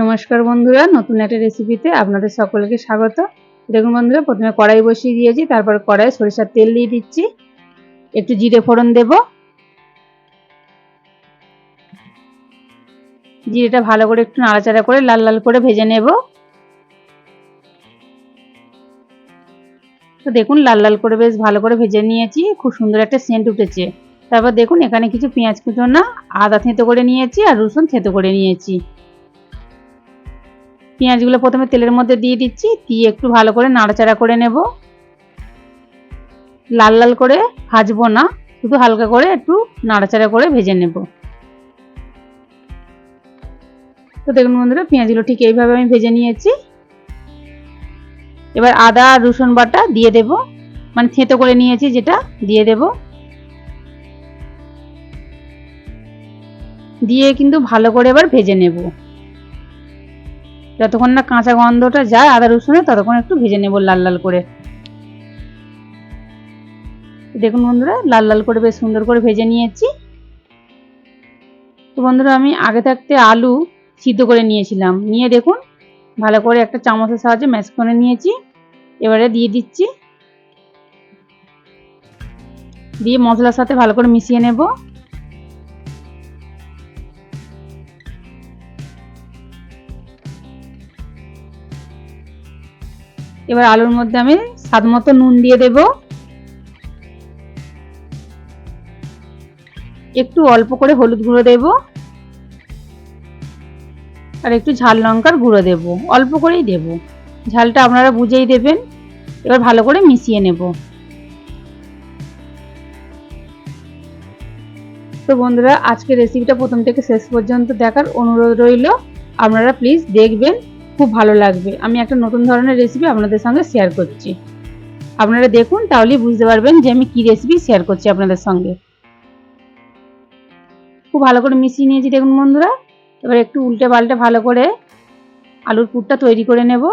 নমস্কার বন্ধুরা, নতুন একটা রেসিপিতে আপনাদের সকলকে স্বাগত। দেখুন বন্ধুরা, প্রথমে কড়াই বসিয়ে দিয়েছি, তারপর কড়াই সরিষার তেল দিয়ে দিচ্ছি। একটু জিরে ফোড়ন দেব। জিরেটা ভালো করে একটু নাড়াচাড়া করে লাল লাল করে ভেজে নেব। তো দেখুন, লাল লাল করে বেশ ভালো করে ভেজে নিয়েছি, খুব সুন্দর একটা সেন্ট উঠেছে। তারপর দেখুন, এখানে কিছু পেঁয়াজ কুচোনা, আদা থেঁতো করে নিয়েছি আর রসুন থেঁতো করে নিয়েছি। পেঁয়াজগুলো প্রথমে তেলের মধ্যে দিয়ে দিচ্ছি, দিয়ে একটু ভালো করে নাড়াচাড়া করে নেব। লাল লাল করে ভাজবো না, শুধু হালকা করে একটু নাড়াচাড়া করে ভেজে নেব। তো দেখুন বন্ধুরা, পেঁয়াজগুলো ঠিক এইভাবে আমি ভেজে নিয়েছি। এবার আদা আর রসুন বাটা দিয়ে দেব। মানে থেঁতো করে নিয়েছি যেটা, দিয়ে দেব। দিয়ে কিন্তু ভালো করে এবার ভেজে নেব। যতক্ষণ না কাঁচা গন্ধটা যায় আদা রসুনে, ততক্ষণ একটু ভেজে নেব লাল লাল করে। দেখুন বন্ধুরা, লাল লাল করে বেশ সুন্দর করে ভেজে নিয়েছি। তো বন্ধুরা, আমি আগে থাকতে আলু সিদ্ধ করে নিয়েছিলাম। নিয়ে দেখুন, ভালো করে একটা চামচের সাহায্যে ম্যাশ করে নিয়েছি। এবারে দিয়ে দিচ্ছি। দিয়ে মশলার সাথে ভালো করে মিশিয়ে নেব। এবার আলুর মধ্যে আমি স্বাদ মতো নুন দিয়ে দেব। একটু অল্প করে হলুদ গুঁড়ো দেব আর একটু ঝাল লঙ্কার গুঁড়ো দেব। অল্প করেই দেব। ঝালটা আপনারা বুঝেই দেবেন। এবার ভালো করে মিশিয়ে নেব। তো বন্ধুরা, আজকের রেসিপিটা প্রথম থেকে শেষ পর্যন্ত দেখার অনুরোধ রইল। আপনারা প্লিজ দেখবেন। খুব ভালো লাগবে। আমি একটা নতুন ধরনের রেসিপি আপনাদের সঙ্গে শেয়ার করছি। আপনারা দেখুন, তাহলেই বুঝতে পারবেন যে আমি কি রেসিপি শেয়ার করছি আপনাদের সঙ্গে। খুব ভালো করে মিশিয়ে নিয়েছি, দেখুন বন্ধুরা। এবার একটু উল্টে পাল্টে ভালো করে আলুর পুরটা তৈরি করে নেব।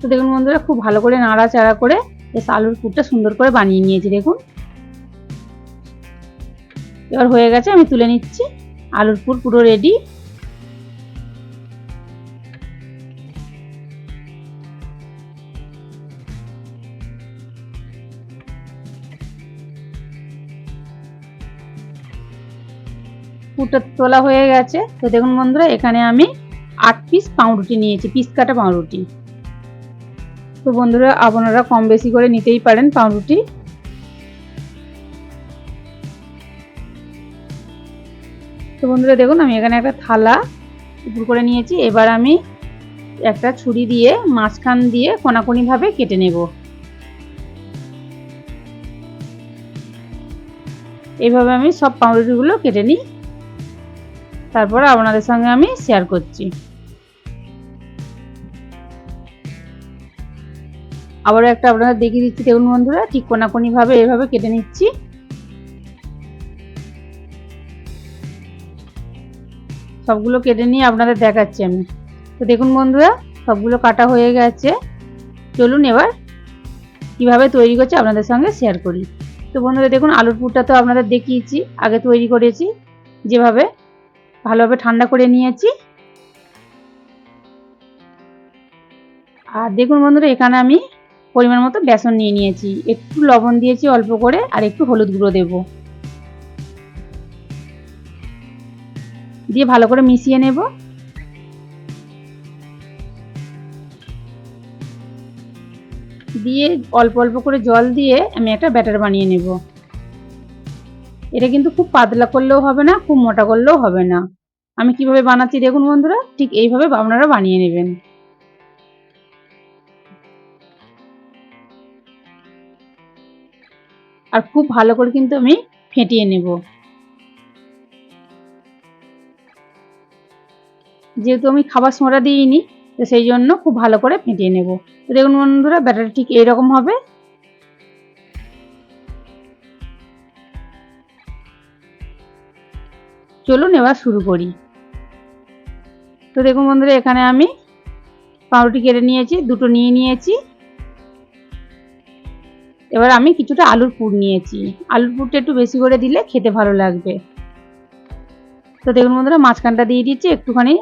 তো দেখুন বন্ধুরা, খুব ভালো করে নাড়াচাড়া করে বেশ আলুর পুরটা সুন্দর করে বানিয়ে নিয়েছি, দেখুন। এবার হয়ে গেছে, আমি তুলে নিচ্ছি। আলুর পুর পুরো রেডি পুরটা তোলা হয়ে গেছে। তো দেখুন বন্ধুরা, এখানে আমি আট পিস পাউরুটি নিয়েছি পিস কাটা পাউরুটি। তো বন্ধুরা, আপনারা কম বেশি করে নিতেই পারেন পাউরুটি। তো বন্ধুরা দেখুন, আমি এখানে একটা থালা উপর করে নিয়েছি। এবার আমি একটা ছুরি দিয়ে মাঝখান দিয়ে কোনাকুনিভাবে কেটে নেব। এইভাবে আমি সব পাউরুটিগুলো কেটে নিই। তারপর আপনাদের সঙ্গে আমি শেয়ার করছি। আবার একটা আপনারা দেখিয়ে দিচ্ছি। দেখুন বন্ধুরা, ঠিক কোনাকুনিভাবে এভাবে কেটে নিচ্ছি। সবগুলো কেটে নিয়ে আপনাদের দেখাচ্ছি আমি। তো দেখুন বন্ধুরা, সবগুলো কাটা হয়ে গেছে। চলুন এবার কীভাবে তৈরি করছে আপনাদের সঙ্গে শেয়ার করি। তো বন্ধুরা, দেখুন আলুর পুরটা তো আপনাদের দেখিয়েছি, আগে তৈরি করেছি, যেভাবে ভালোভাবে ঠান্ডা করে নিয়েছি। আর দেখুন বন্ধুরা, এখানে আমি পরিমাণ মতো বেসন নিয়ে নিয়েছি। একটু লবণ দিয়েছি অল্প করে, আর একটু হলুদ গুঁড়ো দেবো। দিয়ে ভালো করে মিশিয়ে নেব। দিয়ে অল্প অল্প করে জল দিয়ে আমি একটা ব্যাটার বানিয়ে নেব। এটা কিন্তু খুব পাতলা করলেও হবে না, খুব মোটা করলেও হবে না। আমি কীভাবে বানাচ্ছি দেখুন বন্ধুরা, ঠিক এইভাবে আপনারা বানিয়ে নেবেন। আর খুব ভালো করে কিন্তু আমি ফেটিয়ে নেব। যেহেতু আমি খাবার সোঁড়া দিইনি, তো সেই জন্য খুব ভালো করে ফেটিয়ে নেব। তো দেখুন বন্ধুরা, ব্যাটার ঠিক এইরকম হবে। চলুন এবার শুরু করি। তো দেখুন বন্ধুরা, এখানে আমি পাউরুটি কেটে নিয়েছি, দুটো নিয়ে নিয়েছি। এবার আমি কিছুটা আলুর পুর নিয়েছি। আলুর পুরটা একটু বেশি করে দিলে খেতে ভালো লাগবে। তো দেখুন বন্ধুরা, মাঝখানটা দিয়ে দিচ্ছি, একটুখানি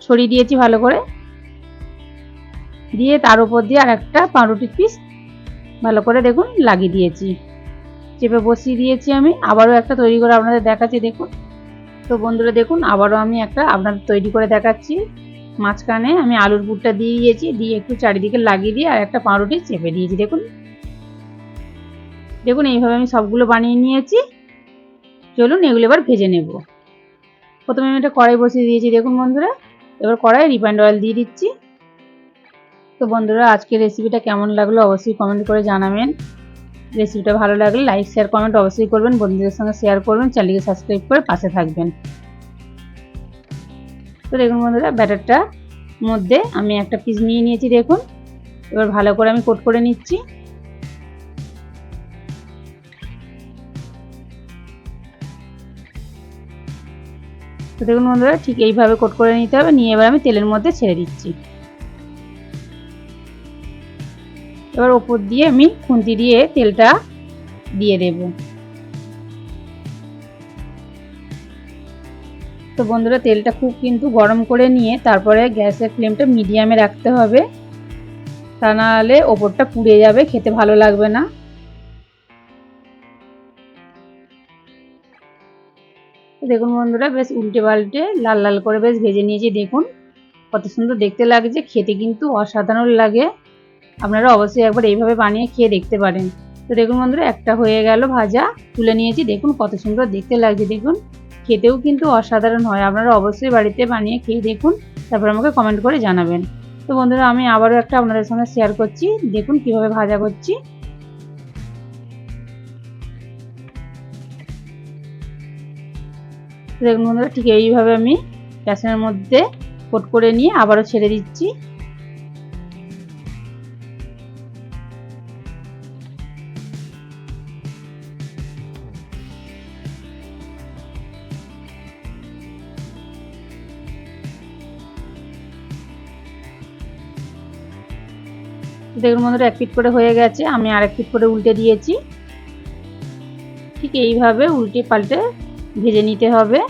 ছড়িয়ে দিয়েছি ভালো করে। দিয়ে তার উপর দিয়ে আর একটা পাউরুটির পিস ভালো করে দেখুন লাগিয়ে দিয়েছি। চেপে বসিয়ে দিয়েছি আমি, আবারও একটা তৈরি করে আপনাদের দেখাচ্ছি, দেখুন। তো বন্ধুরা, দেখুন, আবারও আমি একটা আপনাদের তৈরি করে দেখাচ্ছি। মাঝখানে আমি আলুর পুরটা দিয়ে দিয়েছি, দিয়ে একটু চারিদিকে লাগিয়ে দিয়ে আর একটা পাউরুটি চেপে দিয়েছি, দেখুন। দেখুন, এইভাবে আমি সবগুলো বানিয়ে নিয়েছি। চলুন, এগুলো এবার ভেজে নেব। প্রথমে আমি একটা কড়াই বসিয়ে দিয়েছি। দেখুন বন্ধুরা, এবার কড়াই রিফাইন্ড অয়েল দিয়ে দিচ্ছি। তো বন্ধুরা, আজকের রেসিপিটা কেমন লাগল অবশ্যই কমেন্ট করে জানাবেন। রেসিপিটা ভালো লাগলে লাইক শেয়ার কমেন্ট অবশ্যই করবেন। বন্ধুদের সঙ্গে শেয়ার করবেন চ্যানেলকে সাবস্ক্রাইব করে পাশে থাকবেন। তো দেখুন বন্ধুরা ব্যাটারটা মধ্যে আমি একটা পিস নিয়ে নিয়েছি, দেখুন। এবার ভালো করে আমি কোট করে নিচ্ছি। তো দেখুন বন্ধুরা, ঠিক এইভাবে কোট করে নিতে হবে। নিয়ে এবার আমি তেলের মধ্যে ছেড়ে দিচ্ছি। এবার ওপর দিয়ে আমি খুন্তি দিয়ে তেলটা দিয়ে দেব। তো বন্ধুরা, তেলটা খুব কিন্তু গরম করে নিয়ে তারপরে গ্যাসের ফ্লেমটা মিডিয়ামে রাখতে হবে। তা নাহলে ওপরটা পুড়ে যাবে, খেতে ভালো লাগবে না। দেখুন বন্ধুরা, বেশ উল্টে পাল্টে, লাল লাল করে বেশ ভেজে নিয়েছি। দেখুন কত সুন্দর দেখতে লাগছে, খেতে কিন্তু অসাধারণ লাগে। আপনারা অবশ্যই একবার এইভাবে বানিয়ে খেয়ে দেখতে পারেন। তো দেখুন বন্ধুরা, একটা হয়ে গেল ভাজা, তুলে নিয়েছি। দেখুন কত সুন্দর দেখতে লাগছে, দেখুন। খেতেও কিন্তু অসাধারণ হয়, আপনারা অবশ্যই বাড়িতে বানিয়ে খেয়ে দেখুন, তারপর আমাকে কমেন্ট করে জানাবেন। তো বন্ধুরা, আমি আবারও একটা আপনাদের সঙ্গে শেয়ার করছি। দেখুন কীভাবে ভাজা করছি। দেখুন বন্ধুরা, ঠিক এইভাবে আমি বেসনের মধ্যে কোট করে নিয়ে আবারও ছেড়ে দিচ্ছি। দেখুন বন্ধুরা, এক পিট করে হয়ে গেছে, আমি আর এক পিট করে উল্টে দিয়েছি। ঠিক এইভাবে উল্টে পাল্টে ভেজে নিতে হবে।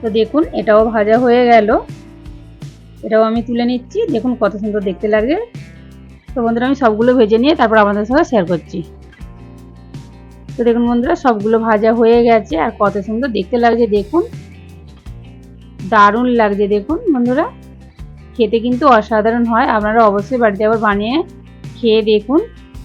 তো দেখুন, এটাও ভাজা হয়ে গেল। এটাও আমি তুলে নিচ্ছি। দেখুন কত সুন্দর দেখতে লাগে। তো বন্ধুরা, আমি সবগুলো ভেজে নিয়ে তারপর আপনাদের সঙ্গে শেয়ার করছি। তো দেখুন বন্ধুরা, সবগুলো ভাজা হয়ে গেছে আর কত সুন্দর দেখতে লাগছে। দেখুন, দারুণ লাগছে। দেখুন বন্ধুরা, খেতে কিন্তু অসাধারণ হয়। আপনারা অবশ্যই বাড়িতে আবার বানিয়ে খেয়ে দেখুন।